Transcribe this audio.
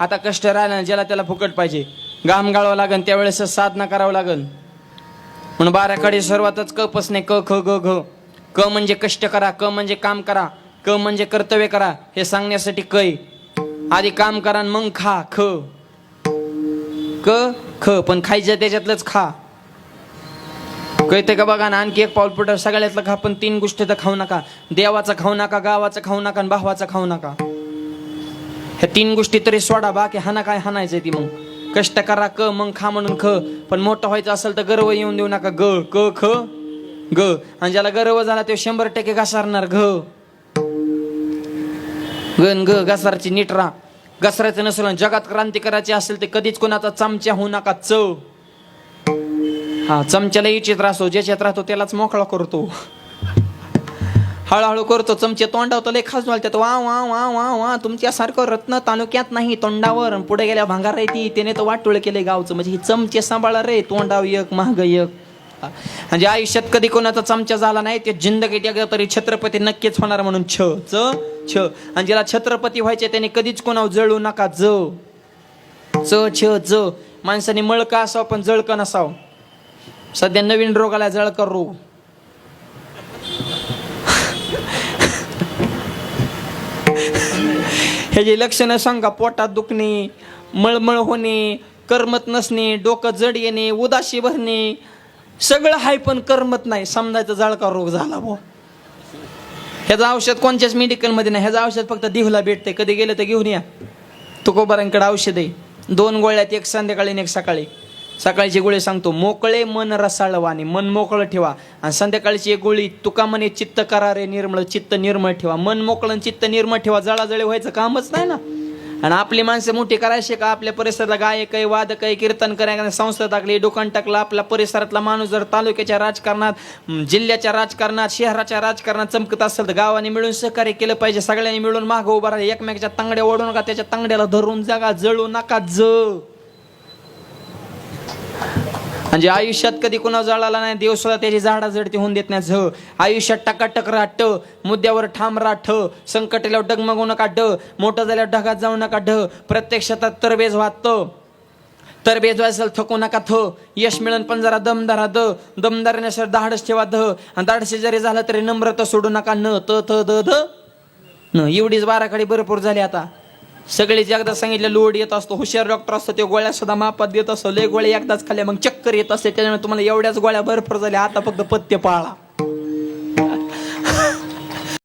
आता कष्ट राहिला ज्याला त्याला फुकट पाहिजे. घाम गाळावं लागन त्यावेळेस साधना करावं लागन. म्हणून बाराकडे सर्वातच क पसणे क ख ग घ. क म्हणजे कष्ट करा क म्हणजे काम करा क म्हणजे कर्तव्य करा हे सांगण्यासाठी कै आधी काम करा आणि मग खा ख. क ख पण खायचं त्याच्यातलंच खा. कळते का बघा ना आणखी एक पाऊल पुढं सगळ्यातलं खा पण तीन गोष्टी तर खाऊ नका. देवाचं खाऊ नका गावाचं खाऊ नका आणि भावाचं खाऊ नका. ह्या तीन गोष्टी तरी सोडा बाकी हाना काय हाणायचंय ती मग. कष्ट करा क मग खा म्हणून ख. पण मोठं व्हायचं असेल तर गर्व येऊन देऊ नका. ग क ख ग. आणि ज्याला गर्व झाला ते शंभर टक्के घसारणार घ. गण ग घसारची नीट घसरायचं नसेल आणि जगात क्रांती करायची असेल तर कधीच कोणाचा चमच्या होऊ नका च. हा चमच्याला इच्छित राहतो ज्याच्यात राहतो त्यालाच मोकळा करतो. हळूहळू करतो चमचे तोंडावतो लय खास त्यात वा वा वा वा वा तुमच्यासारखं रत्न तालुक्यात नाही तोंडावर. पुढे गेल्या भांगार ती त्याने तर वाटोळ केले गावचं. म्हणजे ही चमचे सांभाळा रे तोंडाव एक महाग एक. म्हणजे आयुष्यात कधी कोणाचा चमचा झाला नाही ते जिंदगीत एकदा तरी छत्रपती नक्कीच होणार म्हणून छ च छ. आणि ज्याला छत्रपती व्हायचे त्याने कधीच कोणावर जळू नका ज. च छ ज. माणसाने मळका असावं पण जळकं नसावं. सध्या नवीन रोगाला जळकर रोग. ह्याची लक्षणं सांगा पोटात दुखणे मळमळ होणे करमत नसणे डोकं जड येणे उदाशी भरणे सगळं हाय पण करमत नाही. समजायचा जळका रोग झाला भाऊ ह्याचं औषध कोणत्याच मेडिकलमध्ये नाही. ह्याचं औषध फक्त दिवला भेटते कधी गेलं तर घेऊन या. तुकोबारांकडे औषध आहे. दोन गोळ्यात एक संध्याकाळी आणि एक सकाळी. सकाळची गोळी सांगतो मोकळे मन रसाळवाने मन मोकळं ठेवा. आणि संध्याकाळची एक गोळी तुका म्हणे चित्त करारे निर्मळ चित्त निर्मळ ठेवा. मन मोकळं आणि चित्त निर्मळ ठेवा जळाजळे व्हायचं कामच नाही ना? आणि आपली माणसं मोठी करायची का? आपल्या परिसराला गायक आहे वादक आहे कीर्तन करायला संस्था टाकली दुकान टाकलं आपल्या परिसरातला माणूस जर तालुक्याच्या राजकारणात जिल्ह्याच्या राजकारणात शहराच्या राजकारणात चमकत असेल तर गावाने मिळून सहकार्य केलं पाहिजे. सगळ्यांनी मिळून मागं उभा राहा. एकमेकाच्या तांगड्या ओढू नका त्याच्या तांगड्याला धरून जागा जळू नका ज. म्हणजे आयुष्यात कधी कुणा जळाला नाही देव सुद्धा त्याची झाडा जडती होऊन देत नाही. झ आयुष्यात टकाटक राहा मुद्द्यावर ठाम राहा ठ संकट आल्यावर डगमगू नका ड मोठं झाल्यावर ढगात जाऊ नका ढ प्रत्यक्षात तरबेज व्हात तरबेज असेल थकू नका थ यश मिळन पण जरा दमदारा द दमदार नसेल धाडस ठेवा ध आणि धाडशी जरी झालं तरी नम्रता सोडू नका न त थ द ध. न एवढीच बाराखडी भरपूर झाली आता. सगळे जे एकदा सांगितलं लोड येत असतो हुशार डॉक्टर असतो ते गोळ्या सुद्धा मापात देत असतो. लय गोळ्या एकदाच खाल्ल्या मग चक्कर येत असते त्याच्यामुळे तुम्हाला एवढ्याच गोळ्या भरपूर झाल्या. आता फक्त पथ्य पाळा.